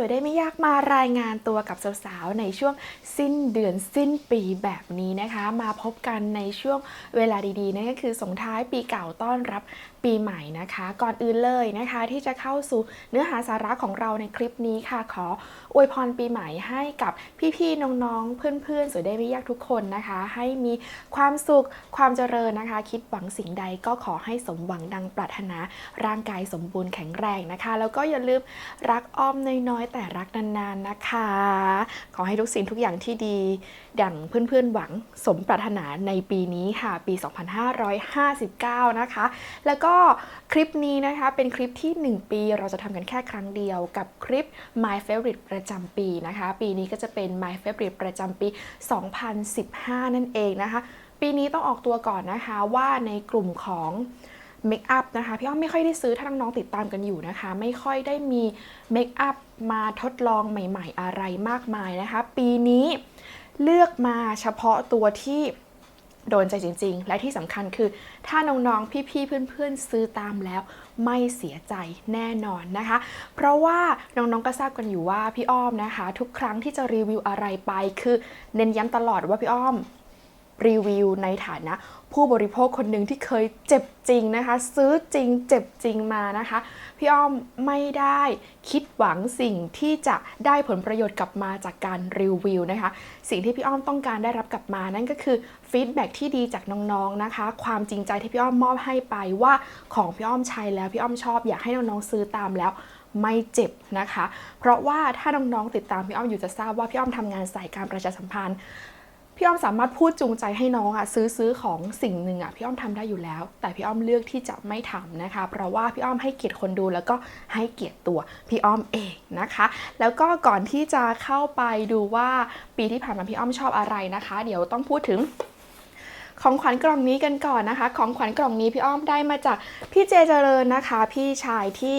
วัสวยได้ไม่ยากมารายงานตัวกับสาวๆในช่วงสิ้นเดือนสิ้นปีแบบนี้นะคะ มาพบกันในช่วงเวลาดีๆนั่นก็คือส่งท้ายปีเก่าต้อนรับปีใหม่นะคะ ก่อนอื่นเลยนะคะ ที่จะเข้าสู่เนื้อหาสาระของเราในคลิปนี้ค่ะ ขออวยพรปีใหม่ให้กับพี่ๆน้องๆเพื่อนๆ สวยได้ไม่ยากทุกคนนะคะ ให้มีความสุขความเจริญนะคะ คิดหวังสิ่งใดก็ขอให้สมหวังดังปรารถนาร่างกายสมบูรณ์แข็งแรงนะคะ แล้วก็อย่าลืมรักอ้อมน้อยๆแต่รักนานๆนะคะ ขอให้ทุกสิ่งทุกอย่างที่ดี ดังเพื่อนๆหวังสมปรารถนาในปีนี้ค่ะ ปี 2559 นะคะ แล้วก็คลิปนี้นะคะเป็นคลิปที่ 1 ปีเราจะทำกันแค่ครั้งเดียวกับคลิป My Favorite ประจำปีนะคะ ปีนี้ก็จะเป็น My Favorite ประจำปี 2015 นั่นเองนะคะ ปีนี้ต้องออกตัวก่อนนะคะว่าในกลุ่มของ เมคอัพนะคะพี่อ้อมไม่ค่อยได้ซื้อถ้าน้องๆติดตามกันอยู่นะคะ ไม่ค่อยได้มีเมคอัพมาทดลองใหม่ ๆ อะไรมากมายนะคะ ปีนี้เลือกมาเฉพาะตัวที่โดนใจจริง ๆ และที่สำคัญคือ ถ้าน้องๆ พี่ๆ เพื่อนๆ ซื้อตามแล้วไม่เสียใจแน่นอนนะคะ เพราะว่าน้องๆ ก็ทราบกันอยู่ว่าพี่อ้อมนะคะ ทุกครั้งที่จะรีวิวอะไรไปคือเน้นย้ำตลอดว่าพี่อ้อม รีวิวในฐานะผู้บริโภคคนหนึ่งที่เคยเจ็บจริงนะคะ ซื้อจริงเจ็บจริงมานะคะ พี่อ้อมไม่ได้คิดหวังสิ่งที่จะได้ผลประโยชน์กลับมาจากการรีวิวนะคะ สิ่งที่พี่อ้อมต้องการได้รับกลับมานั่นก็คือฟีดแบ็ที่ดีจากน้องๆนะคะ ความจริงใจที่พี่อ้อมมอบให้ไปว่าของพี่อ้อมใช้แล้วพี่อ้อมชอบอยากให้น้องๆซื้อตามแล้วไม่เจ็บนะคะ เพราะว่าถ้าน้องๆติดตามพี่อ้อมอยู่จะทราบว่าพี่อ้อมทำงานสายการประชาสัมพันธ์ พี่อ้อมสามารถพูดจูงใจให้น้องอะซื้อซื้อของสิ่งหนึ่งอะพี่อ้อมทำได้อยู่แล้ว แต่พี่อ้อมเลือกที่จะไม่ทำนะคะ เพราะว่าพี่อ้อมให้เกียรติคนดูแล้วก็ให้เกียรติตัวพี่อ้อมเองนะคะ แล้วก็ก่อนที่จะเข้าไปดูว่าปีที่ผ่านมาพี่อ้อมชอบอะไรนะคะ เดี๋ยวต้องพูดถึงของขวัญกล่องนี้กันก่อนนะคะ ของขวัญกล่องนี้พี่อ้อมได้มาจากพี่เจเจริญนะคะ พี่ชายที่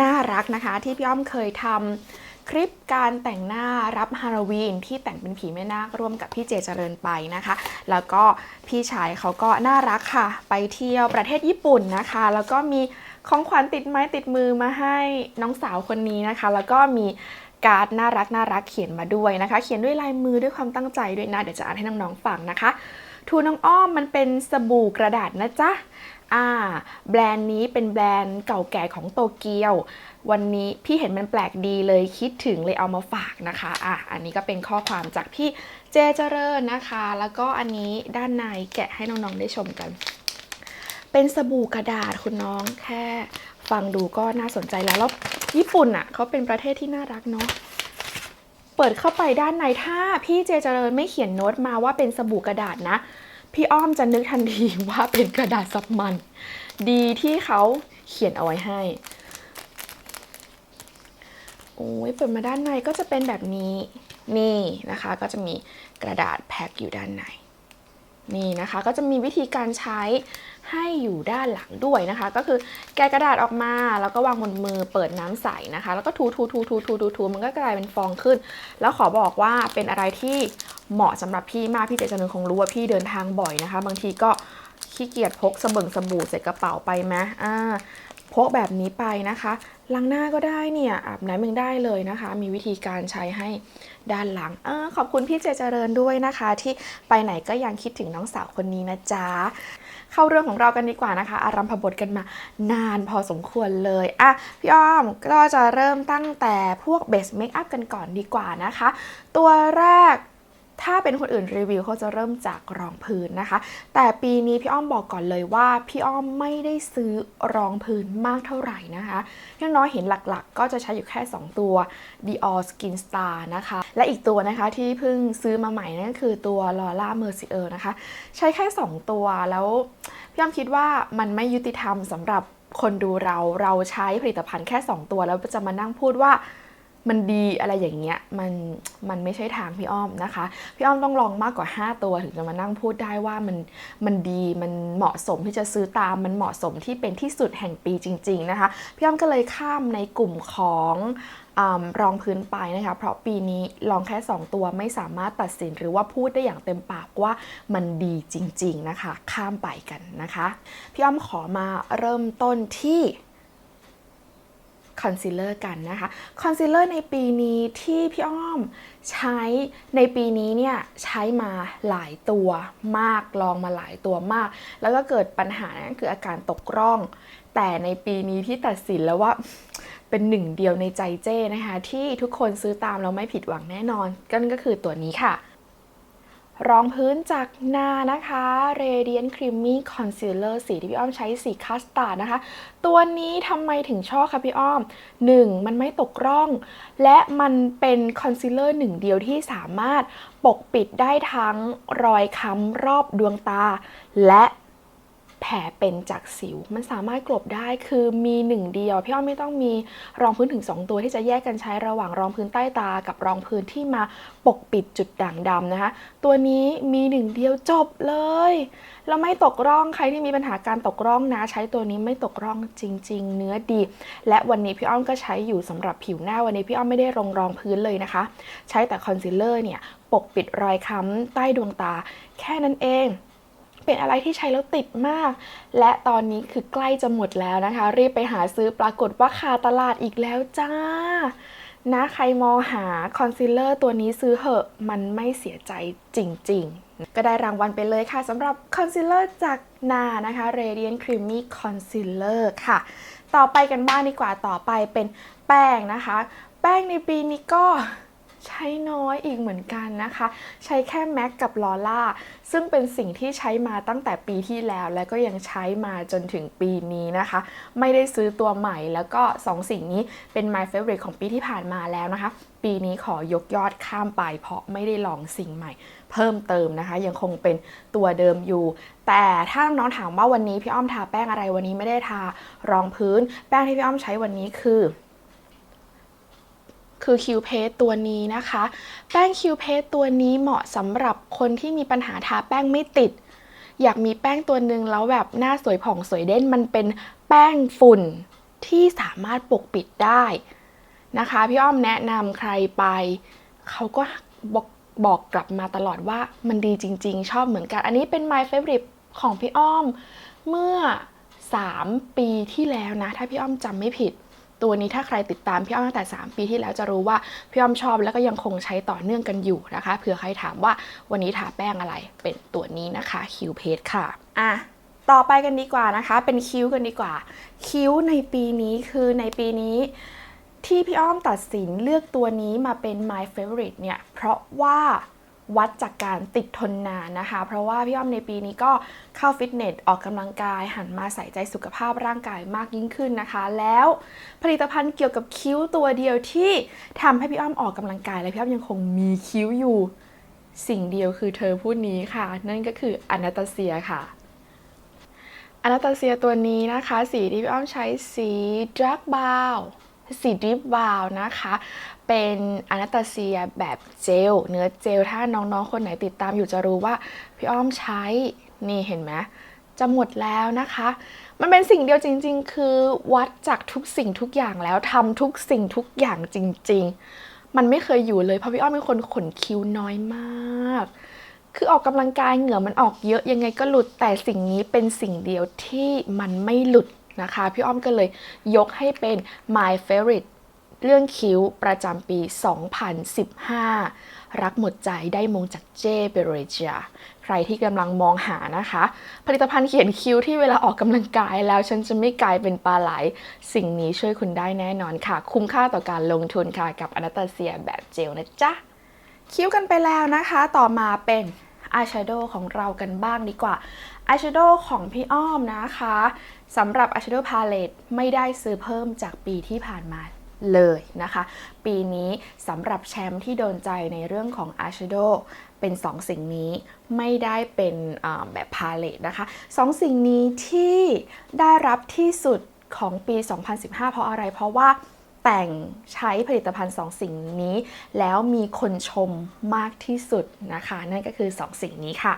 น่ารักนะคะ ที่พี่อ้อมเคยทำ คลิปการแต่งหน้ารับฮาโลวีนที่แต่งเป็นผีแม่นาคร่วมกับพี่เจเจริญไปนะคะ แล้วก็พี่ชายเขาก็น่ารักค่ะ ไปเที่ยวประเทศญี่ปุ่นนะคะ แล้วก็มีของขวัญติดไม้ติดมือมาให้น้องสาวคนนี้นะคะ แล้วก็มีการ์ดน่ารักน่ารักเขียนมาด้วยนะคะ เขียนด้วยลายมือด้วยความตั้งใจด้วยนะ เดี๋ยวจะอ่านให้น้องๆฟังนะคะ ทูน้องอ้อมมันเป็นสบู่กระดาษนะจ๊ะอ่า แบรนด์นี้เป็นแบรนด์เก่าแก่ของโตเกียว วันนี้พี่เห็นมันแปลกดีเลยคิดถึงเลยเอามาฝากนะคะอะอันนี้ก็เป็นข้อความจากพี่เจเจริญนะคะ แล้วก็อันนี้ด้านในแกะให้น้องๆได้ชมกัน เป็นสบู่กระดาษคุณน้องแค่ฟังดูก็น่าสนใจแล้วแล้วญี่ปุ่นอะเขาเป็นประเทศที่น่ารักเนาะเปิดเข้าไปด้านในถ้าพี่เจเจริญไม่เขียนโน้ตมาว่าเป็นสบู่กระดาษนะ พี่อ้อมจะนึกทันทีว่าเป็นกระดาษซับมัน ดีที่เขาเขียนเอาไว้ให้ อ้ยเปิดมาด้านในก็จะเป็นแบบนี้นี่นะคะ ก็จะมีกระดาษแพ็คอยู่ด้านในนี่นะคะ ก็จะมีวิธีการใช้ให้อยู่ด้านหลังด้วยนะคะ ก็คือแกะกระดาษออกมา แล้วก็วางบนมือเปิดน้ำใสนะคะ แล้วก็ถูถูถูถูถูถูถูมันก็กลายเป็นฟองขึ้น แล้วขอบอกว่าเป็นอะไรที่เหมาะสำหรับพี่มากพี่เจเจริญคงรู้ว่าพี่เดินทางบ่อยนะคะ บางทีก็ขี้เกียจพกสเบิงสบู่ใส่กระเป๋าไปไหมอ่า พกแบบนี้ไปนะคะล้างหน้าก็ได้เนี่ยอาบน้ำยังได้เลยนะคะ มีวิธีการใช้ให้ด้านหลังเออขอบคุณพี่เจเจริญด้วยนะคะ ที่ไปไหนก็ยังคิดถึงน้องสาวคนนี้นะจ๊ะเข้าเรื่องของเรากันดีกว่านะคะ อารัมพบทกันมานานพอสมควรเลยอะพี่อ้อมก็จะเริ่มตั้งแต่พวกเบสเมคอัพกันก่อนดีกว่านะคะ ตัวแรก ถ้าเป็นคนอื่นรีวิวเขาจะเริ่มจากรองพื้นนะคะ แต่ปีนี้พี่อ้อมบอกก่อนเลยว่า พี่อ้อมไม่ได้ซื้อรองพื้นมากเท่าไหร่นะคะอย่างน้อยเห็นหลักๆ ก็จะใช้อยู่แค่ 2 ตัว Dior Skin Star นะคะ และอีกตัวนะคะที่เพิ่งซื้อมาใหม่นั่นก็คือตัว Laura Mercier นะคะ ใช้แค่ 2 ตัวแล้วพี่อ้อมคิดว่ามันไม่ยุติธรรมสำหรับคนดูเราเราใช้ผลิตภัณฑ์แค่ 2 ตัว แล้วจะมานั่งพูดว่า มันดีอะไรอย่างเงี้ยมันมันไม่ใช่ทางพี่อ้อมนะคะ พี่อ้อมต้องลองมากกว่า 5 ตัวถึงจะมานั่งพูดได้ว่ามันมันดีมันเหมาะสมที่จะซื้อตามมันเหมาะสมที่เป็นที่สุดแห่งปีจริง ๆนะคะ พี่อ้อมก็เลยข้ามในกลุ่มของอารองพื้นไปนะคะเพราะปีนี้ลองแค่ 2 ตัวไม่สามารถตัดสินหรือว่าพูดได้อย่างเต็มปากว่ามันดีจริง ๆนะคะ ข้ามไปกันนะคะ พี่อ้อมขอมาเริ่มต้นที่ คอนซีลเลอร์กันนะคะ คอนซีลเลอร์ในปีนี้ที่พี่อ้อมใช้ในปีนี้เนี่ยใช้มาหลายตัวมากลองมาหลายตัวมาก แล้วก็เกิดปัญหานั่นคืออาการตกร่อง แต่ในปีนี้ที่ตัดสินแล้วว่าเป็นหนึ่งเดียวในใจเจ้นะคะ ที่ทุกคนซื้อตามแล้วไม่ผิดหวังแน่นอนกันก็คือตัวนี้ค่ะ รองพื้นจากนานะคะ Radiant Creamy Concealer สีที่พี่อ้อมใช้สีคัสตาร์ดนะคะ ตัวนี้ทำไมถึงชอบคะพี่อ้อม 1. มันไม่ตกร่อง และมันเป็นคอนซีลเลอร์หนึ่งเดียวที่สามารถปกปิดได้ทั้งรอยค้ำรอบดวงตา และ แผลเป็นจากสิว มันสามารถกลบได้คือมีหนึ่งเดียว พี่อ้อมไม่ต้องมีรองพื้นถึง 2 ตัวที่จะแยกกันใช้ระหว่างรองพื้นใต้ตา กับรองพื้นที่มาปกปิดจุดด่างดำนะคะ ตัวนี้มีหนึ่งเดียวจบเลยแล้วไม่ตกร่องใครที่มีปัญหาการตกร่องนะ ใช้ตัวนี้ไม่ตกร่องจริง ๆ เนื้อดี และวันนี้พี่อ้อมก็ใช้อยู่สำหรับผิวหน้าวันนี้พี่อ้อมไม่ได้ลงรองพื้นเลยนะคะ ใช้แต่คอนซีลเลอร์เนี่ยปกปิดรอยค้ำใต้ดวงตาแค่นั้นเอง เป็นอะไรที่ใช้แล้วติดมาก และตอนนี้คือใกล้จะหมดแล้วนะคะ รีบไปหาซื้อปรากฏว่าขาดตลาดอีกแล้วจ้า นะใครมองหาคอนซีลเลอร์ตัวนี้ซื้อเหอะมันไม่เสียใจจริง ๆ ก็ได้รางวัลไปเลยค่ะสำหรับคอนซีลเลอร์จากนานะคะ Radiant Creamy Concealer ค่ะ ต่อไปกันบ้างดีกว่าต่อไปเป็นแป้งนะคะ แป้งในปีนี้ก็ ใช้น้อยอีกเหมือนกันนะคะ ใช้แค่แม็กกับลอล่าซึ่งเป็นสิ่งที่ใช้มาตั้งแต่ปีที่แล้วและก็ยังใช้มาจนถึงปีนี้นะคะ ไม่ได้ซื้อตัวใหม่แล้วก็ 2 สิ่งนี้เป็น my favorite ของปีที่ผ่านมาแล้วนะคะ ปีนี้ขอยกยอดข้ามไปเพราะไม่ได้ลองสิ่งใหม่ เพิ่มเติมนะคะ ยังคงเป็นตัวเดิมอยู่ แต่ถ้าน้องๆถามว่าวันนี้พี่อ้อมทาแป้งอะไรวันนี้ไม่ได้ทารองพื้น แป้งที่พี่อ้อมใช้วันนี้คือ คือคิวเพสตัวนี้นะคะ แป้งคิวเพสตัวนี้เหมาะสำหรับคนที่มีปัญหาทาแป้งไม่ติด อยากมีแป้งตัวหนึ่งแล้วแบบหน้าสวยผ่องสวยเด่นมันเป็นแป้งฝุ่นที่สามารถปกปิดได้นะคะ พี่อ้อมแนะนำใครไป เขาก็บอกบอกกลับมาตลอดว่ามันดีจริง ๆ ชอบเหมือนกัน อันนี้เป็น my favorite ของพี่อ้อม เมื่อ 3 ปีที่แล้วนะ ถ้าพี่อ้อมจำไม่ผิด ตัวนี้ถ้าใครติดตามพี่อ้อมตั้งแต่ 3 ปีที่แล้วจะรู้ว่าพี่อ้อมชอบแล้วก็ยังคงใช้ต่อเนื่องกันอยู่นะคะเผื่อใครถามว่าวันนี้ทาแป้งอะไรเป็นตัวนี้นะคะคิวเพสค่ะอะต่อไปกันดีกว่านะคะ เป็นคิ้วกันดีกว่า คิ้วในปีนี้คือในปีนี้ที่พี่อ้อมตัดสินเลือกตัวนี้มาเป็น my favorite เนี่ย เพราะว่า วัดจากการติดทนนานนะคะ เพราะว่าพี่อ้อมในปีนี้ก็เข้าฟิตเนสออกกำลังกาย หันมาใส่ใจสุขภาพร่างกายมากยิ่งขึ้นนะคะ แล้วผลิตภัณฑ์เกี่ยวกับคิ้วตัวเดียวที่ทำให้พี่อ้อมออกกำลังกาย และพี่อ้อมยังคงมีคิ้วอยู่ สิ่งเดียวคือเธอผู้นี้ค่ะ นั่นก็คืออนาตาเซียค่ะอนาตาเซียตัวนี้นะคะ สีที่พี่อ้อมใช้สีดรักบาว สีดิฟบาวนะคะ เป็นอนาตาเซียแบบเจล เนื้อเจล ถ้าน้องๆ คนไหนติดตามอยู่จะรู้ว่า พี่อ้อมใช้นี่เห็นไหมจะหมดแล้วนะคะ มันเป็นสิ่งเดียวจริง ๆ คือวัดจากทุกสิ่งทุกอย่างแล้วทำทุกสิ่งทุกอย่างจริง ๆ มันไม่เคยอยู่เลยเพราะพี่อ้อมเป็นคนขนคิ้วน้อยมาก คือออกกำลังกายเหงื่อมันออกเยอะยังไงก็หลุดแต่สิ่งนี้เป็นสิ่งเดียวที่มันไม่หลุด นะคะ พี่อ้อมก็เลยยกให้เป็น my favorite เรื่องคิ้วประจำปี 2015 รักหมดใจได้มงจากเจเบเรเจียใครที่กำลังมองหานะคะ ผลิตภัณฑ์เขียนคิ้วที่เวลาออกกำลังกายแล้วฉันจะไม่กลายเป็นปลาไหล สิ่งนี้ช่วยคุณได้แน่นอนค่ะ คุ้มค่าต่อการลงทุนค่ะ กับอนาตาเซียแบบเจลนะจ๊ะ คิ้วกันไปแล้วนะคะ ต่อมาเป็นอายแชโดว์ของเรากันบ้างดีกว่า อายแชโดว์ของพี่อ้อมนะคะสำหรับอายแชโดว์พาเลตไม่ได้ซื้อเพิ่มจากปีที่ผ่านมาเลยนะคะ ปีนี้สำหรับแชมป์ที่โดนใจในเรื่องของอายแชโดว์เป็น2สิ่งนี้ไม่ได้เป็นแบบพาเลตนะคะสองสิ่งนี้ที่ได้รับที่สุดของปี 2015 เพราะอะไร เพราะว่าแต่งใช้ผลิตภัณฑ์ 2 สิ่งนี้ แล้วมีคนชมมากที่สุดนะคะ นั่นก็คือ 2 สิ่งนี้ค่ะ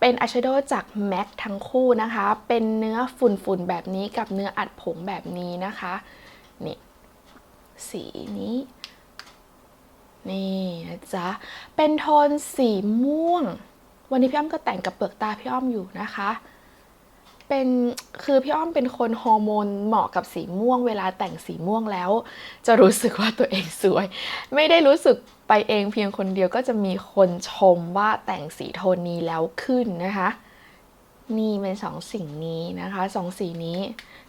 เป็นอายแชโดว์จาก MAC ทั้งคู่นะคะ เป็นเนื้อฝุ่นๆแบบนี้กับเนื้ออัดผงแบบนี้นะคะ นี่ สีนี้ นี่นะจ๊ะ เป็นโทนสีม่วง วันนี้พี่อ้อมก็แต่งกับเปลือกตาพี่อ้อมอยู่นะคะ เป็นคือพี่อ้อมเป็นคนฮอร์โมนเหมาะกับสีม่วง เวลาแต่งสีม่วงแล้ว จะรู้สึกว่าตัวเองสวย ไม่ได้รู้สึกไปเองเพียงคนเดียวก็จะมีคนชมว่าแต่งสีโทนนี้แล้วขึ้นนะคะ นี่เป็นสองสิ่งนี้นะคะสองสีนี้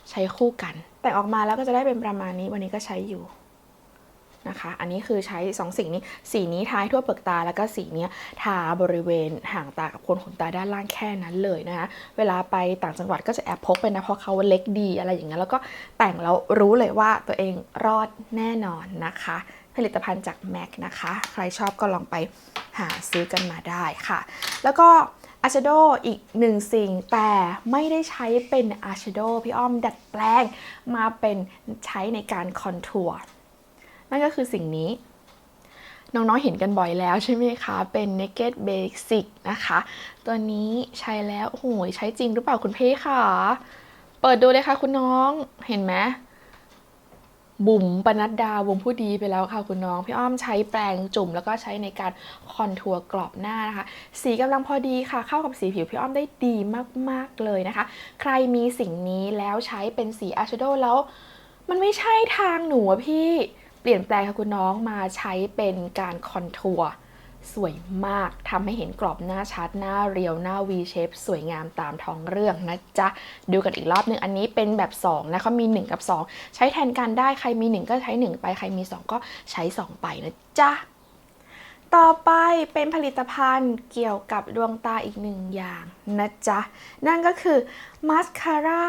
ใช้คู่กัน แต่งออกมาแล้วก็จะได้เป็นประมาณนี้วันนี้ก็ใช้อยู่ นะคะ อันนี้คือใช้สองสิ่งนี้ สีนี้ทาทั่วเปลือกตา แล้วก็สีนี้ทาบริเวณห่างตากับโคนขนตาด้านล่างแค่นั้นเลยนะคะ เวลาไปต่างจังหวัดก็จะแอบพกไปนะ เพราะเขาเล็กดีอะไรอย่างเงี้ย แล้วก็แต่งแล้วรู้เลยว่าตัวเองรอดแน่นอนนะคะ ผลิตภัณฑ์จาก MAC นะคะ ใครชอบก็ลองไปหาซื้อกันมาได้ค่ะ แล้วก็อาชโดอีกหนึ่งสิ่งแต่ไม่ได้ใช้เป็นอาชโดพี่อ้อมดัดแปลงมาเป็นใช้ในการคอนทัวร์ นั่นก็คือสิ่งนี้ น้องๆเห็นกันบ่อยแล้วใช่ไหมคะ เป็น Naked Basic นะคะ ตัวนี้ใช้แล้วโอ้โหใช้จริงหรือเปล่าคุณพี่คะเปิดดูเลยค่ะคุณน้องเห็นไหมบุ๋มปนัดดาบุ๋มผู้ดีไปแล้วค่ะคุณน้อง พี่อ้อมใช้แปรงจุ่มแล้วก็ใช้ในการคอนทัวร์กรอบหน้านะคะ สีกำลังพอดีค่ะ เข้ากับสีผิวพี่อ้อมได้ดีมากๆเลยนะคะ ใครมีสิ่งนี้แล้วใช้เป็นสีอายแชโดว์แล้ว มันไม่ใช่ทางหนูอะพี่ เปลี่ยนแปลงค่ะคุณน้องมาใช้เป็นการคอนทัวร์สวยมากทำให้เห็นกรอบหน้าชัดหน้าเรียวหน้า V shape สวยงามตามท้องเรื่องนะจ๊ะ ดูกันอีกรอบหนึ่งอันนี้เป็นแบบ 2 นะเขามี 1 กับ 2 ใช้แทนกันได้ใครมี 1 ก็ใช้ 1 ไปใครมี 2 ก็ใช้ 2 ไปนะจ๊ะ ต่อไปเป็นผลิตภัณฑ์เกี่ยวกับดวงตาอีกหนึ่งอย่างนะจ๊ะ นั่นก็คือมาสคาร่า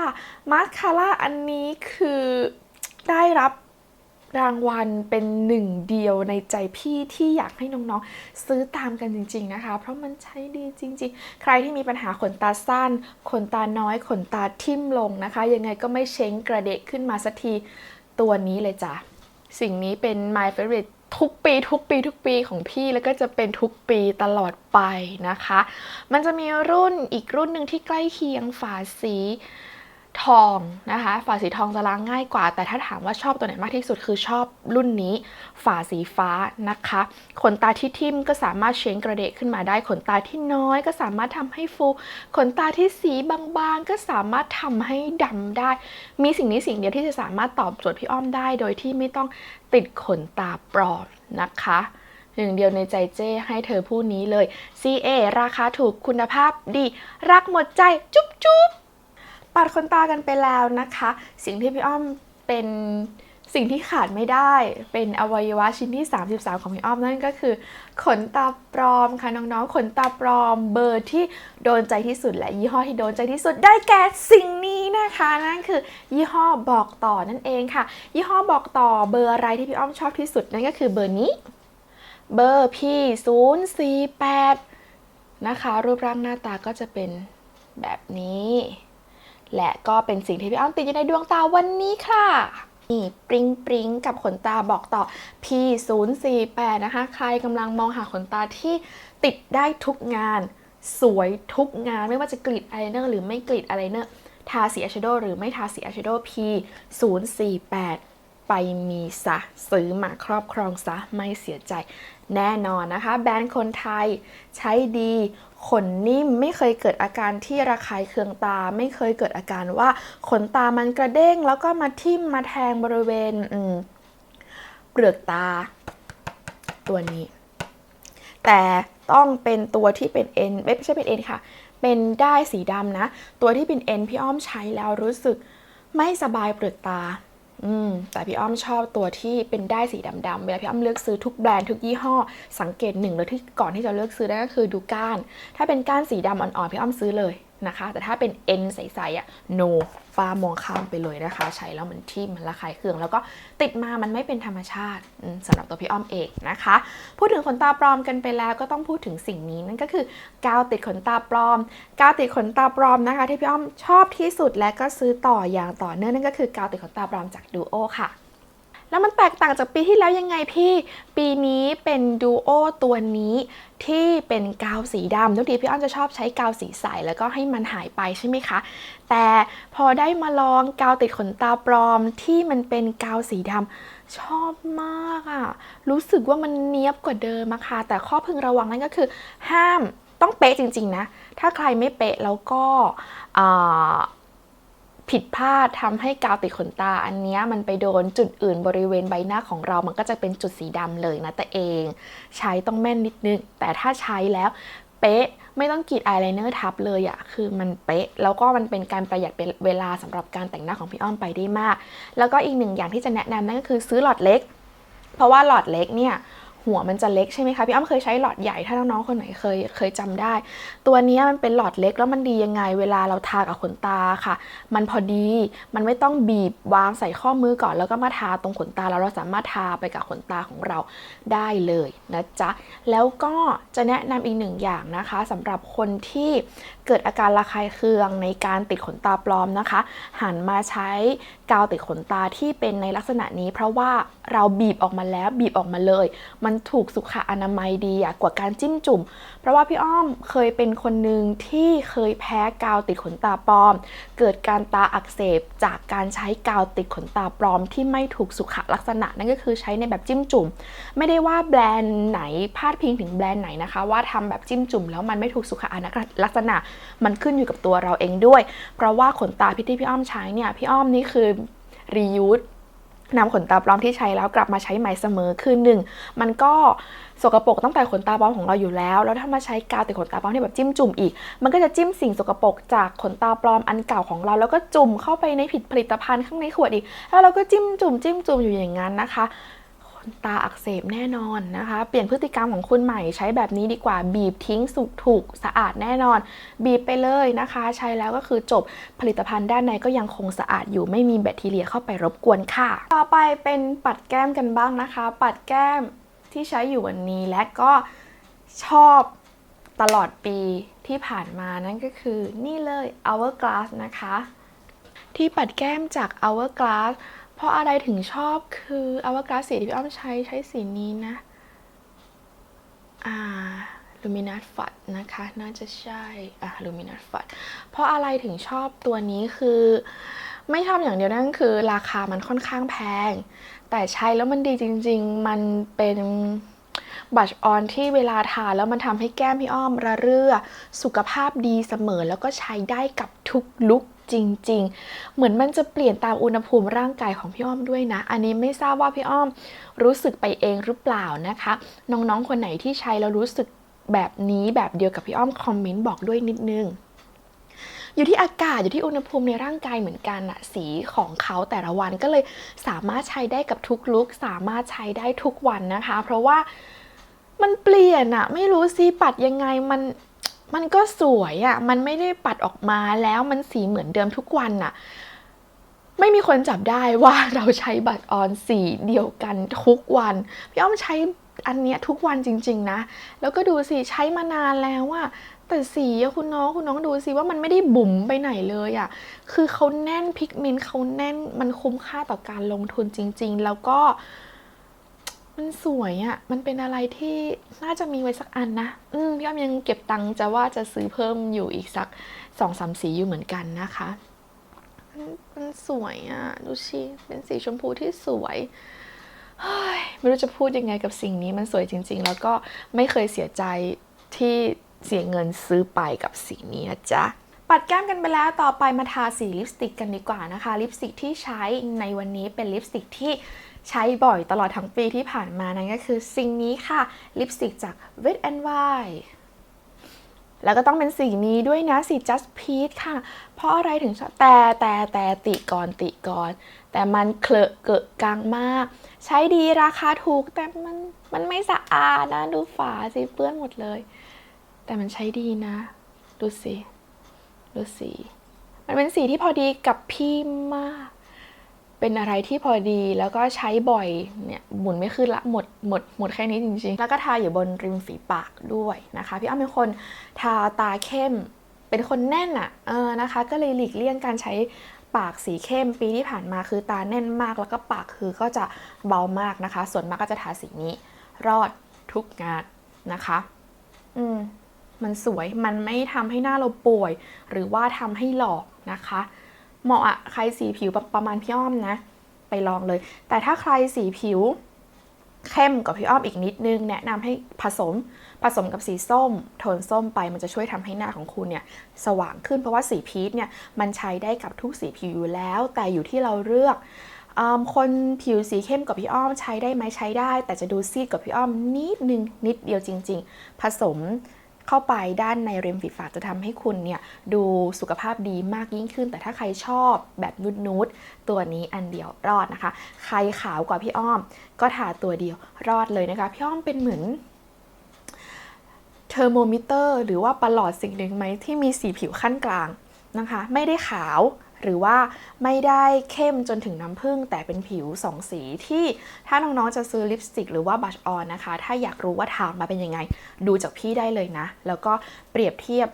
มาสคาร่าอันนี้คือได้รับ รางวัลเป็นหนึ่งเดียวในใจพี่ที่อยากให้น้องๆ ซื้อตามกันจริง ๆนะคะ เพราะมันใช้ดีจริง ๆ ใครที่มีปัญหาขนตาสั้น ขนตาน้อย ขนตาทิ่มลงนะคะ ยังไงก็ไม่เช้งกระเดะขึ้นมาสักทีตัวนี้เลยจ้ะ สิ่งนี้เป็น my favorite ทุกปีทุกปีทุกปีของพี่แล้วก็จะเป็นทุกปีตลอดไปนะคะ มันจะมีรุ่นอีกรุ่นหนึ่งที่ใกล้เคียงฝาสี ทองนะคะฝาสีทองจะล้างง่ายกว่า แต่ถ้าถามว่าชอบตัวไหนมากที่สุดคือชอบรุ่นนี้ ฝาสีฟ้านะคะขนตาที่ทิ่มก็สามารถเช้งกระเดะขึ้นมาได้ขนตาที่น้อย ก็สามารถทำให้ฟูขนตาที่สีบางๆ ก็สามารถทำให้ดำได้ มีสิ่งนี้สิ่งเดียวที่จะสามารถตอบโจทย์พี่อ้อมได้ โดยที่ไม่ต้องติดขนตาปลอมนะคะหนึ่งเดียวในใจเจ้ให้เธอผู้นี้เลย CA ราคาถูกคุณภาพดี รักหมดใจ จุ๊บจุ๊บ ปัดขนตากันไปแล้วนะคะ สิ่งที่พี่อ้อมเป็นสิ่งที่ขาดไม่ได้เป็นอวัยวะชิ้นที่ 33 ของพี่อ้อมนั่นก็คือขนตาปลอมค่ะน้องๆ ขนตาปลอมเบอร์ที่โดนใจที่สุดและยี่ห้อที่โดนใจที่สุดได้แก่สิ่งนี้นะคะ นั่นคือยี่ห้อบอกต่อนั่นเองค่ะ ยี่ห้อบอกต่อเบอร์อะไรที่พี่อ้อมชอบที่สุดนั่นก็คือเบอร์นี้เบอร์ P048 นะคะรูปร่างหน้าตาก็จะเป็นแบบนี้ และก็เป็นสิ่งที่พี่อ้อมติดอยู่ในดวงตาวันนี้ค่ะนี่ปริงปริงกับขนตาบอกต่อ P048 นะคะ ใครกำลังมองหาขนตาที่ติดได้ทุกงาน สวยทุกงานไม่ว่าจะกรีดอายไลเนอร์หรือไม่กรีดอายไลเนอร์ทาสีอายแชโดว์หรือไม่ทาสีอายแชโดว์ P048 ไปมีซะซื้อมาครอบครองซะไม่เสียใจแน่นอนนะคะ แบรนด์คนไทยใช้ดี ขนนิ่มไม่เคยเกิดอาการที่ระคายเคืองตา ไม่เคยเกิดอาการว่าขนตามันกระเด้ง แล้วก็มาทิ่มมาแทงบริเวณอืเปลือกตา ตัวนี้ แต่ต้องเป็นตัวที่เป็นเอ็นไม่ใช่เป็นเอ็นค่ะ เป็นได้สีดำนะ ตัวที่เป็นเอ็นพี่อ้อมใช้แล้วรู้สึกไม่สบายเปลือกตา อืมแต่พี่อ้อมชอบตัวที่เป็นได้สีดำๆเวลาพี่อ้อมเลือกซื้อทุกแบรนด์ทุกยี่ห้อ สังเกตหนึ่งเลยที่ก่อนที่จะเลือกซื้อได้ก็คือดูก้าน ถ้าเป็นก้านสีดำอ่อนๆพี่อ้อมซื้อเลย นะคะ แต่ถ้าเป็นเอ็นใสๆอะ no ฟ้ามองข้ามไปเลยนะคะ ใช้แล้วมันทิ่มมันระคายเคือง แล้วก็ติดมามันไม่เป็นธรรมชาติสำหรับตัวพี่อ้อมเองนะคะ พูดถึงขนตาปลอมกันไปแล้วก็ต้องพูดถึงสิ่งนี้นั่นก็คือกาวติดขนตาปลอม กาวติดขนตาปลอมนะคะ ที่พี่อ้อมชอบที่สุดและก็ซื้อต่ออย่างต่อเนื่องนั่นก็คือกาวติดขนตาปลอมจากดูโอค่ะ แล้วมันแตกต่างจากปีที่แล้วยังไงพี่ ปีนี้เป็นดูโอตัวนี้ที่เป็นกาวสีดำทุกทีพี่อ้อนจะชอบใช้กาวสีใสแล้วก็ให้มันหายไปใช่ไหมคะ แต่พอได้มาลองกาวติดขนตาปลอมที่มันเป็นกาวสีดำชอบมากอะรู้สึกว่ามันเนี้ยบกว่าเดิมอะค่ะ แต่ข้อพึงระวังนั่นก็คือ ห้ามต้องเป๊ะจริง ๆ นะ ถ้าใครไม่เป๊ะแล้วก็ ผิดพลาดทำให้กาวติดขนตา อันนี้มันไปโดนจุดอื่นบริเวณใบหน้าของเรา มันก็จะเป็นจุดสีดำเลยนะแต่เอง ใช้ต้องแม่นนิดนึง แต่ถ้าใช้แล้วเป๊ะไม่ต้องกรีดอายไลเนอร์ทับเลยอะคือมันเป๊ะ แล้วก็มันเป็นการประหยัดเวลาสำหรับการแต่งหน้าของพี่อ้อมไปได้มาก แล้วก็อีกหนึ่งอย่างที่จะแนะนำนั่นก็คือซื้อหลอดเล็ก เพราะว่าหลอดเล็กเนี่ย หัวมันจะเล็กใช่ไหมคะพี่อ้ำเคยใช้หลอดใหญ่ถ้าน้องๆคนไหนเคยเคยจำได้ ตัวนี้มันเป็นหลอดเล็กแล้วมันดียังไง เวลาเราทากับขนตาค่ะ มันพอดีมันไม่ต้องบีบวางใส่ข้อมือก่อน แล้วก็มาทาตรงขนตาแล้วเราสามารถทาไปกับขนตาของเราได้เลยนะจ๊ะแล้วก็จะแนะนำอีกหนึ่งอย่างนะคะสำหรับคนที่ เกิดอาการระคายเคืองในการติดขนตาปลอมนะคะ หันมาใช้กาวติดขนตาที่เป็นในลักษณะนี้ เพราะว่าเราบีบออกมาแล้วบีบออกมาเลย มันถูกสุขอนามัยดีกว่าการจิ้มจุ่ม เพราะว่าพี่อ้อมเคยเป็นคนหนึ่งที่เคยแพ้กาวติดขนตาปลอม เกิดการตาอักเสบจากการใช้กาวติดขนตาปลอม ที่ไม่ถูกสุขลักษณะนั่นก็คือใช้ในแบบจิ้มจุ่ม ไม่ได้ว่าแบรนด์ไหนพาดพิงถึงแบรนด์ไหนนะคะ ว่าทำแบบจิ้มจุ่มแล้วมันไม่ถูกสุขลักษณะมันขึ้นอยู่กับตัวเราเองด้วย เพราะว่าขนตาพี่ที่พี่อ้อมใช้เนี่ยพี่อ้อมนี่คือ reuse นำขนตาปลอมที่ใช้แล้วกลับมาใช้ใหม่เสมอคือหนึ่งมันก็สกปรกตั้งแต่ขนตาปลอมของเราอยู่แล้ว แล้วถ้ามาใช้กาวติดขนตาปลอมที่แบบจิ้มจุ่มอีก มันก็จะจิ้มสิ่งสกปรกจากขนตาปลอมอันเก่าของเรา แล้วก็จุ่มเข้าไปในผิดผลิตภัณฑ์ข้างในขวดอีก แล้วเราก็จิ้มจุ่มจิ้มจุ่มอยู่อย่างนั้นนะคะ ตาอักเสบแน่นอนนะคะ เปลี่ยนพฤติกรรมของคุณใหม่ใช้แบบนี้ดีกว่าบีบทิ้งสุกถูกสะอาดแน่นอน บีบไปเลยนะคะ ใช้แล้วก็คือจบผลิตภัณฑ์ด้านในก็ยังคงสะอาดอยู่ไม่มีแบคทีเรียเข้าไปรบกวนค่ะ ต่อไปเป็นปัดแก้มกันบ้างนะคะ ปัดแก้มที่ใช้อยู่วันนี้และก็ชอบตลอดปีที่ผ่านมานั่นก็คือนี่เลย Hourglass นะคะ ที่ปัดแก้มจาก Hourglass เพราะอะไรถึงชอบคือ Hourglass สีที่พี่อ้อมใช้ใช้สีนี้นะ อ่า Luminous Fud นะคะ น่าจะใช่อะ Luminous Fud เพราะอะไรถึงชอบตัวนี้คือ ไม่ชอบอย่างเดียวนั่นคือราคามันค่อนข้างแพง แต่ใช้แล้วมันดีจริง ๆ มันเป็นบัชออนที่เวลาทาแล้วมันทำให้แก้มพี่อ้อมระเรื่อ สุขภาพดีเสมอแล้วก็ใช้ได้กับทุกลุค จริง ๆ เหมือนมันจะเปลี่ยนตามอุณหภูมิร่างกายของพี่อ้อมด้วยนะ อันนี้ไม่ทราบว่าพี่อ้อมรู้สึกไปเองหรือเปล่านะคะ น้องๆคนไหนที่ใช้แล้วรู้สึกแบบนี้แบบเดียวกับพี่อ้อมคอมเมนต์บอกด้วยนิดนึงอยู่ที่อากาศอยู่ที่อุณหภูมิในร่างกายเหมือนกันอะสีของเขาแต่ละวันก็เลยสามารถใช้ได้กับทุกลุคสามารถใช้ได้ทุกวันนะคะ เพราะว่ามันเปลี่ยนอะไม่รู้สิปัดยังไงมัน มันก็สวยอะมันไม่ได้ปัดออกมาแล้วมันสีเหมือนเดิมทุกวันอะไม่มีคนจับได้ว่าเราใช้บัตรออนสีเดียวกันทุกวัน พี่อ้อมใช้อันเนี้ยทุกวันจริง ๆ นะ แล้วก็ดูสิใช้มานานแล้วอะแต่สีคุณน้องคุณน้องดูสิว่ามันไม่ได้บุ๋มไปไหนเลยอะคือเขาแน่นพิกเมนต์เขาแน่นมันคุ้มค่าต่อการลงทุนจริง ๆ แล้วก็ มันสวยอะมันเป็นอะไรที่น่าจะมีไว้สักอันนะ อืมพี่อ้อมยังเก็บตังค์จะว่าจะซื้อเพิ่มอยู่อีกสักสองสามสีอยู่เหมือนกันนะคะมันมันสวยอะดูสิเป็นสีชมพูที่สวยเฮ้ยไม่รู้จะพูดยังไงกับสิ่งนี้มันสวยจริง ๆ แล้วก็ไม่เคยเสียใจที่เสียเงินซื้อไปกับสีนี้นะจ๊ะปัดแก้มกันไปแล้วต่อไปมาทาสีลิปสติกกันดีกว่านะคะ ลิปสติกที่ใช้ในวันนี้เป็นลิปสติกที่ ใช้บ่อยตลอดทั้งปีที่ผ่านมานั่นก็คือสิ่งนี้ค่ะลิปสติกจาก Wet n Wild แล้วก็ต้องเป็นสีนี้ด้วยนะสี Just Peach ค่ะ เพราะอะไรถึงชอบแต่แต่แต่ติก่อนติก่อน แต่มันเคลอะเกอะกลางมาก ใช้ดีราคาถูกแต่มันมันไม่สะอาดนะดูฝาสิเปื้อนหมดเลย แต่มันใช้ดีนะ ดูสิ ดูสี มันเป็นสีที่พอดีกับพี่มาก เป็นอะไรที่พอดีแล้วก็ใช้บ่อยเนี่ยหมุนไม่ขึ้นละหมดหมดหมดแค่นี้จริงๆ แล้วก็ทาอยู่บนริมฝีปากด้วยนะคะ พี่อ้อมเป็นคนทาตาเข้ม เป็นคนแน่นอะ่ะเออนะคะ ก็เลยหลีกเลี่ยงการใช้ปากสีเข้มปีที่ผ่านมาคือตาแน่นมาก แล้วก็ปากคือก็จะเบามากนะคะ ส่วนมากก็จะทาสีนี้ รอดทุกงานนะคะ อืมมันสวยมันไม่ทำให้หน้าเราป่วย หรือว่าทำให้หลอกนะคะ เหมาะอะใครสีผิวประมาณพี่อ้อมนะ ไปลองเลย แต่ถ้าใครสีผิวเข้มกว่าพี่อ้อมอีกนิดนึง แนะนำให้ผสมผสมกับสีส้ม โทนส้มไปมันจะช่วยทำให้หน้าของคุณเนี่ยสว่างขึ้นเพราะว่าสีพีชเนี่ยมันใช้ได้กับทุกสีผิวอยู่แล้ว แต่อยู่ที่เราเลือกคนผิวสีเข้มกว่าพี่อ้อมใช้ได้ไหมใช้ได้ แต่จะดูซีดกว่าพี่อ้อมนิดนึงนิดเดียวจริง ๆ ผสม เข้าไปด้านในริมฝีปากจะทำให้คุณเนี่ยดูสุขภาพดีมากยิ่งขึ้น แต่ถ้าใครชอบแบบนุดๆตัวนี้อันเดียวรอดนะคะ ใครขาวกว่าพี่อ้อม ก็ทาตัวเดียวรอดเลยนะคะ พี่อ้อมเป็นเหมือนเทอร์โมมิเตอร์หรือว่าประหลอดสิ่งหนึ่งไหมที่มีสีผิวขั้นกลางนะคะ ไม่ได้ขาว หรือว่าไม่ได้เข้มจนถึงน้ำผึ้งแต่เป็นผิวสองสีที่ถ้าน้องๆจะซื้อลิปสติกหรือว่าบัชออนนะคะ ถ้าอยากรู้ว่าทามาเป็นยังไง ดูจากพี่ได้เลยนะ แล้วก็เปรียบเทียบ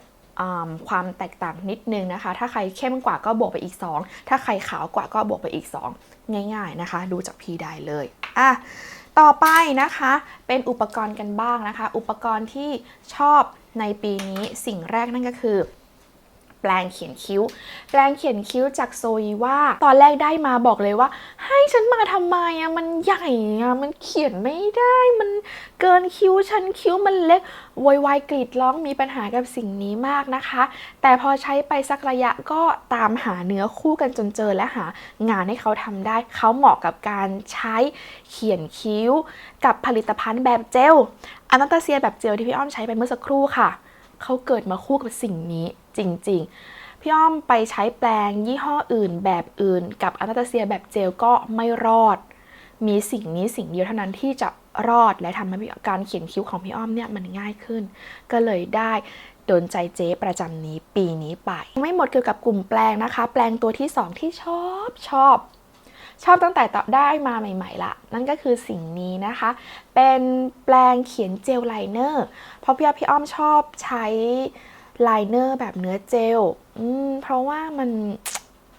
ความแตกต่างนิดนึงนะคะ ถ้าใครเข้มกว่าก็บวกไปอีก 2 ถ้าใครขาวกว่าก็บวกไปอีก 2 ง่าย ๆนะคะ ดูจากพี่ได้เลยอะต่อไปนะคะเป็นอุปกรณ์กันบ้างนะคะ อุปกรณ์ที่ชอบในปีนี้สิ่งแรกนั่นก็คือ แปลงเขียนคิ้ว แปลงเขียนคิ้วจากโซยว่าตอนแรกได้มาบอกเลยว่า ให้ฉันมาทำไมอะมันใหญ่อะมันเขียนไม่ได้มันเกินคิ้วฉันคิ้วมันเล็กโวยวายกรีดร้องมีปัญหากับสิ่งนี้มากนะคะ แต่พอใช้ไปสักระยะก็ตามหาเนื้อคู่กันจนเจอและหางานให้เขาทำได้เขาเหมาะกับการใช้เขียนคิ้ว กับผลิตภัณฑ์แบบเจลอนาตาเซียแบบเจลที่พี่อ้อมใช้ไปเมื่อสักครู่ค่ะเขาเกิดมาคู่กับสิ่งนี้ จริง ๆ พี่อ้อมไปใช้แปลงยี่ห้ออื่นแบบอื่น กับอนาตาเซียแบบเจลก็ไม่รอด มีสิ่งนี้สิ่งเดียวเท่านั้นที่จะรอดและทำให้การเขียนคิ้วของพี่อ้อมเนี่ยมันง่ายขึ้น ก็เลยได้โดนใจเจ๊ประจำนี้ปีนี้ไป ไม่หมดเกี่ยวกับกลุ่มแปลงนะคะ แปลงตัวที่สองที่ชอบชอบ ชอบตั้งแต่ต่อได้มาใหม่ ๆละนั่นก็คือสิ่งนี้นะคะ เป็นแปลงเขียนเจลไลเนอร์เพราะพี่พี่อ้อมชอบใช้ ไลเนอร์แบบเนื้อเจลอืมเพราะว่ามัน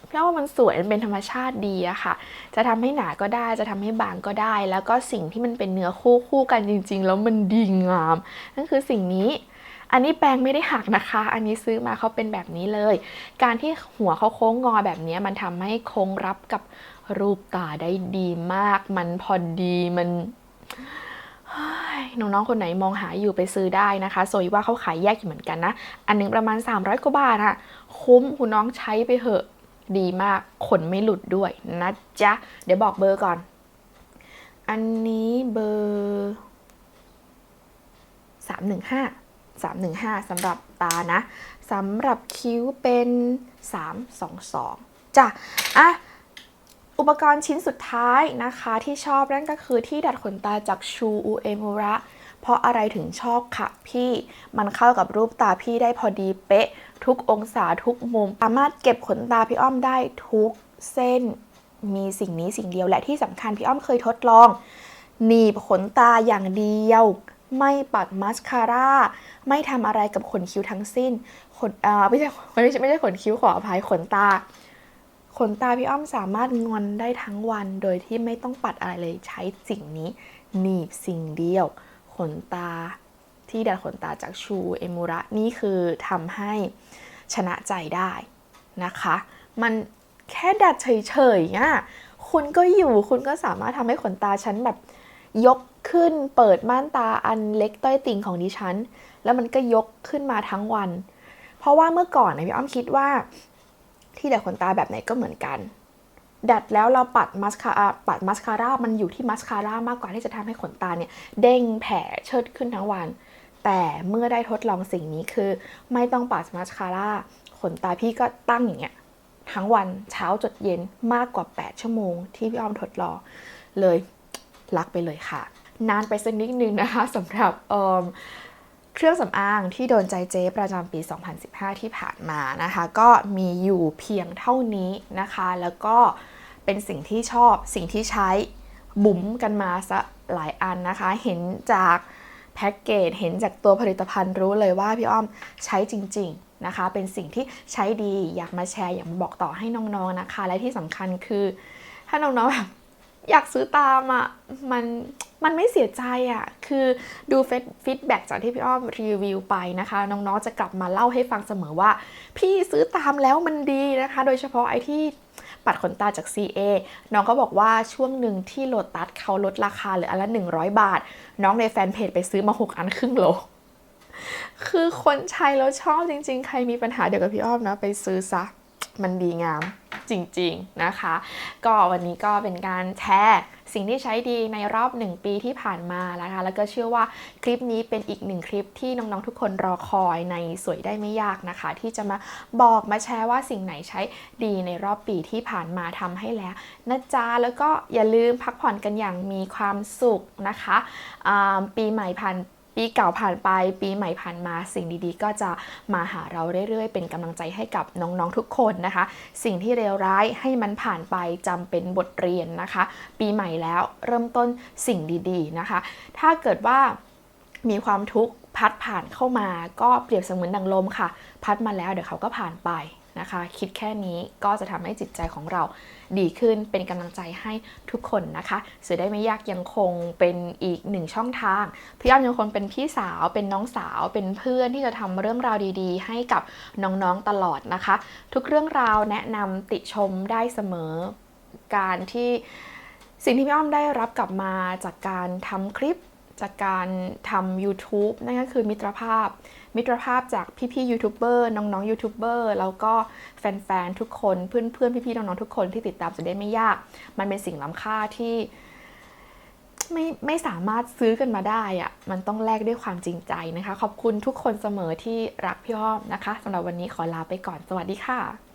เพี่อ้อมว่ามันสวยมันเป็นธรรมชาติดีอะค่ะ จะทำให้หนาก็ได้ จะทำให้บางก็ได้ แล้วก็สิ่งที่มันเป็นเนื้อคู่คู่กันจริง ๆ แล้วมันดีงาม นั่นคือสิ่งนี้ อันนี้แปลงไม่ได้หักนะคะ อันนี้ซื้อมาเขาเป็นแบบนี้เลย การที่หัวเขาโค้งงอแบบนี้มันทำให้โค้งรับกับรูปตาได้ดีมาก มันพอดี มัน น้องๆ คนไหนมองหาอยู่ไปซื้อได้นะคะ โซยว่าเขาขายแยกอยู่เหมือนกันนะ อันหนึงประมาณ 300 กว่าบาทอะคุ้มคุณน้องใช้ไปเถอะ ดีมาก ขนไม่หลุดด้วยนะจ๊ะ เดี๋ยวบอกเบอร์ก่อน อันนี้เบอร์315 315สำหรับตานะสำหรับคิ้วเป็น322จ้ะ อะ อุปกรณ์ชิ้นสุดท้ายนะคะที่ชอบนั่นก็คือที่ดัดขนตาจากชูอูเอมูระเพราะอะไรถึงชอบค่ะพี่มันเข้ากับรูปตาพี่ได้พอดีเป๊ะ ทุกองศาทุกมุม สามารถเก็บขนตาพี่อ้อมได้ทุกเส้น มีสิ่งนี้สิ่งเดียวและที่สำคัญพี่อ้อมเคยทดลอง หนีบขนตาอย่างเดียว ไม่ปัดมัสคาร่าไม่ทำอะไรกับขนคิ้วทั้งสิ้นขนอ่าไม่ใช่ไม่ใช่ไม่ใช่ขนคิ้วขออภัยขนตา ขนตาพี่อ้อมสามารถงอนได้ทั้งวัน โดยที่ไม่ต้องปัดอะไรเลยใช้สิ่งนี้หนีบสิ่งเดียว ขนตาที่ดัดขนตาจากชูเอมูระนี่คือทำให้ชนะใจได้นะคะ มันแค่ดัดเฉยๆอะคุณก็อยู่คุณก็สามารถทำให้ขนตาฉันแบบยกขึ้นเปิดม่านตาอันเล็กต้อยติ่งของดิฉัน แล้วมันก็ยกขึ้นมาทั้งวัน เพราะว่าเมื่อก่อนนะพี่อ้อมคิดว่า ที่ดัดขนตาแบบไหนก็เหมือนกัน ดัดแล้วเราปัดมัสคาร่าปัดมัสคาร่ามันอยู่ที่มัสคาร่ามากกว่าที่จะทำให้ขนตาเนี่ยเด้งแผ่เชิดขึ้นทั้งวัน แต่เมื่อได้ทดลองสิ่งนี้คือ ไม่ต้องปัดมัสคาร่าขนตาพี่ก็ตั้งอย่างเงี้ยทั้งวันเช้าจดเย็นมากกว่า 8 ชั่วโมง ที่พี่อ้อมทดลองเลยรักไปเลยค่ะ นานไปสักนิดนึงนะคะสำหรับ เครื่องสำอางที่โดนใจเจ๊ประจำปี 2015 ที่ผ่านมานะคะ ก็มีอยู่เพียงเท่านี้นะคะ แล้วก็เป็นสิ่งที่ชอบสิ่งที่ใช้บุ๋มกันมาซะหลายอันนะคะ เห็นจากแพ็กเกจเห็นจากตัวผลิตภัณฑ์รู้เลยว่าพี่อ้อมใช้จริง ๆนะคะ เป็นสิ่งที่ใช้ดีอยากมาแชร์อยากมาบอกต่อให้น้องๆนะคะ และที่สำคัญคือถ้าน้องๆแบบ อยากซื้อตามอะมันมันไม่เสียใจอะ คือดูฟีดแบ็กจากที่พี่อ้อมรีวิวไปนะคะ น้องๆจะกลับมาเล่าให้ฟังเสมอว่า พี่ซื้อตามแล้วมันดีนะคะ โดยเฉพาะไอ้ที่ปัดขนตาจาก CA น้องก็บอกว่าช่วงหนึ่งที่โลตัสเขาลดราคาเหลืออันละ 100 บาท น้องในแฟนเพจไปซื้อมา 6 อันครึ่งโล คือคนใช้แล้วชอบจริง ๆ ใครมีปัญหาเดี๋ยวกับพี่อ้อมนะไปซื้อซะ มันดีงามจริงๆนะคะ ก็วันนี้ก็เป็นการแชร์สิ่งที่ใช้ดีในรอบ 1 ปีที่ผ่านมานะคะ แล้วก็เชื่อว่าคลิปนี้เป็นอีกหนึ่งคลิปที่น้องๆทุกคนรอคอยในสวยได้ไม่ยากนะคะ ที่จะมาบอกมาแชร์ว่าสิ่งไหนใช้ดีในรอบปีที่ผ่านมาทำให้แล้วนะจ๊ะแล้วก็อย่าลืมพักผ่อนกันอย่างมีความสุขนะคะปีใหม่ผ่าน ปีเก่าผ่านไป ปีใหม่ผ่านมา สิ่งดีๆ ก็จะมาหาเราเรื่อยๆ เป็นกำลังใจให้กับน้องๆทุกคนนะคะ สิ่งที่เลวร้ายให้มันผ่านไปจำเป็นบทเรียนนะคะ ปีใหม่แล้วเริ่มต้นสิ่งดีๆนะคะ ถ้าเกิดว่ามีความทุกข์พัดผ่านเข้ามาก็เปรียบเสมือนดังลมค่ะ พัดมาแล้วเดี๋ยวเขาก็ผ่านไปนะคะ คิดแค่นี้ก็จะทำให้จิตใจของเรา ดีขึ้นเป็นกำลังใจให้ทุกคนนะคะสื่อได้ไม่ยากยังคงเป็นอีกหนึ่งช่องทางพี่อ้อมยังคงเป็นพี่สาวเป็นน้องสาวเป็นเพื่อนที่จะทำเรื่องราวดีๆ ให้กับน้องๆตลอดนะคะ ทุกเรื่องราวแนะนำติชมได้เสมอการที่สิ่งที่พี่อ้อมได้รับกลับมาจากการทำคลิป จากการทำ YouTube นั่นก็คือมิตรภาพ มิตรภาพจากพี่ๆยูทูบเบอร์น้องๆยูทูบเบอร์แล้วก็แฟนๆทุกคนเพื่อนๆพี่ๆน้องๆทุกคนที่ติดตามจะได้ไม่ยาก มันเป็นสิ่งล้ำค่าที่ไม่ไม่สามารถซื้อกันมาได้อะมันต้องแลกด้วยความจริงใจนะคะ ขอบคุณทุกคนเสมอที่รักพี่อ้อมนะคะสำหรับวันนี้ขอลาไปก่อนสวัสดีค่ะ